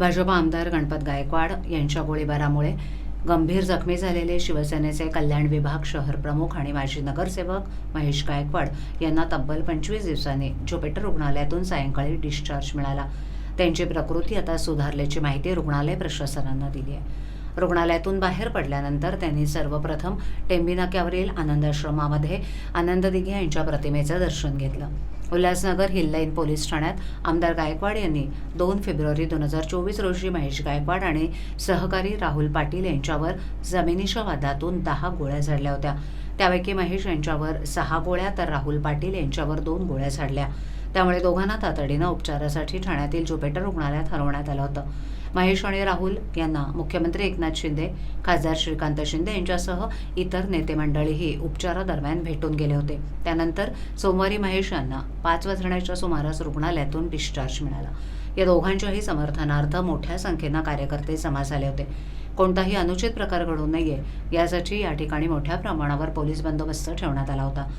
भाजपा आमदार गणपत गायकवाड यांच्या गोळीबारामुळे गंभीर जखमी झालेले शिवसेनेचे कल्याण विभाग शहर प्रमुख आणि माजी नगरसेवक महेश गायकवाड यांना तब्बल पंचवीस दिवसांनी जोपेटर रुग्णालयातून सायंकाळी डिस्चार्ज मिळाला. त्यांची प्रकृती आता सुधारल्याची माहिती रुग्णालय प्रशासनानं दिली आहे. रुग्णालयातून बाहेर पडल्यानंतर त्यांनी सर्वप्रथम टेंबी नाक्यावरील आनंदाश्रमामध्ये आनंद दिघे यांच्या प्रतिमेचं दर्शन घेतलं. उल्हासनगर हिल लाईन पोलीस ठाण्यात आमदार गायकवाड यांनी दोन फेब्रुवारी दोन हजार चोवीस रोजी महेश गायकवाड आणि सहकारी राहुल पाटील यांच्यावर जमिनीच्या वादातून दहा गोळ्या झाडल्या होत्या. त्यापैकी महेश यांच्यावर सहा गोळ्या तर राहुल पाटील यांच्यावर दोन गोळ्या झाडल्या. त्यामुळे दोघांना तातडीनं उपचारासाठी ठाण्यातील जुपेटर रुग्णालयात हलवण्यात आलं होतं. महेश आणि राहुल यांना मुख्यमंत्री एकनाथ शिंदे खासदार श्रीकांत शिंदे यांच्यासह इतर नेते मंडळीही उपचारादरम्यान भेटून गेले होते. त्यानंतर सोमवारी महेश यांना पाच वाजण्याच्या सुमारास रुग्णालयातून डिस्चार्ज मिळाला. या दोघांच्याही समर्थनार्थ मोठ्या संख्येनं कार्यकर्ते जमा झाले होते. कोणताही अनुचित प्रकार घडू नये यासाठी या ठिकाणी मोठ्या प्रमाणावर पोलीस बंदोबस्त ठेवण्यात आला होता.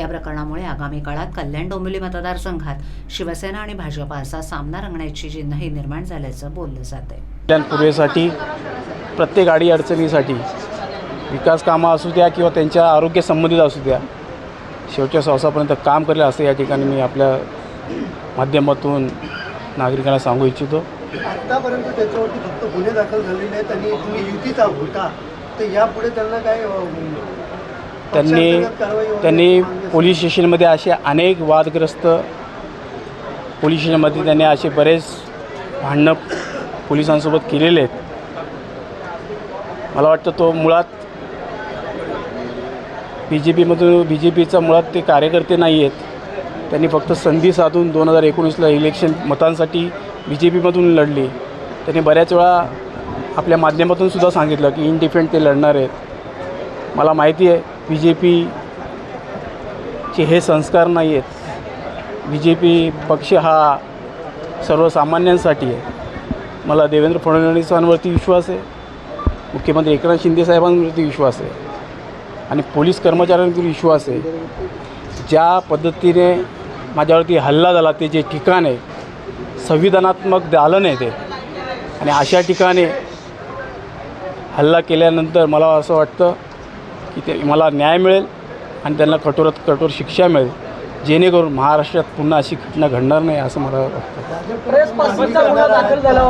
या प्रकरणामुळे आगामी काळात कल्याण डोंबिवली मतदारसंघात शिवसेना आणि भाजपा असा सामना रंगण्याची चिन्हही निर्माण झाल्याचं बोललं जात आहे कल्याण पूर्वेसाठी प्रत्येक अडी अडचणीसाठी विकास कामं असू द्या किंवा त्यांच्या आरोग्य संबंधित असू द्या शेवटच्या श्वासापर्यंत काम करेल असं या ठिकाणी मी आपल्या माध्यमातून नागरिकांना सांगू इच्छितो. आतापर्यंत त्याच्यावरती फक्त गुन्हे दाखल झालेले आहेत आणि तुम्ही युतीचा होता तर यापुढे त्यांना काय त्यांनी त्यांनी पोलीस स्टेशनमध्ये असे अनेक वादग्रस्त पोलीस स्टेशनमध्ये त्यांनी असे बरेच भांडणं पोलिसांसोबत केलेले आहेत. मला वाटतं तो मुळात बी जे पीमधून बी जे पीचा मुळात ते कार्यकर्ते नाही आहेत. त्यांनी फक्त संधी साधून दोन हजार एकोणीसला इलेक्शन मतांसाठी बी जे पीमधून लढली. त्यांनी बऱ्याच वेळा आपल्या माध्यमातून सुद्धा सांगितलं की इनडिफेंट ते लढणार आहेत. मला माहिती आहे बी जे पीचे हे संस्कार नाही आहेत. बी जे पी पक्ष हा सर्वसामान्यांसाठी आहे. मला देवेंद्र फडणवीसांवरती विश्वास आहे. मुख्यमंत्री एकनाथ शिंदे साहेबांवरती विश्वास आहे. आणि पोलीस कर्मचाऱ्यांवरती विश्वास आहे. ज्या पद्धतीने माझ्यावरती हल्ला झाला ते जे ठिकाण आहे संविधानात्मक दालन आहे ते आणि अशा ठिकाणी हल्ला केल्यानंतर मला असं वाटतं की ते मला न्याय मिळेल आणि त्यांना कठोरात कठोर शिक्षा मिळेल. जेणेकरून महाराष्ट्रात पुन्हा अशी घटना घडणार नाही असं मला वाटतं.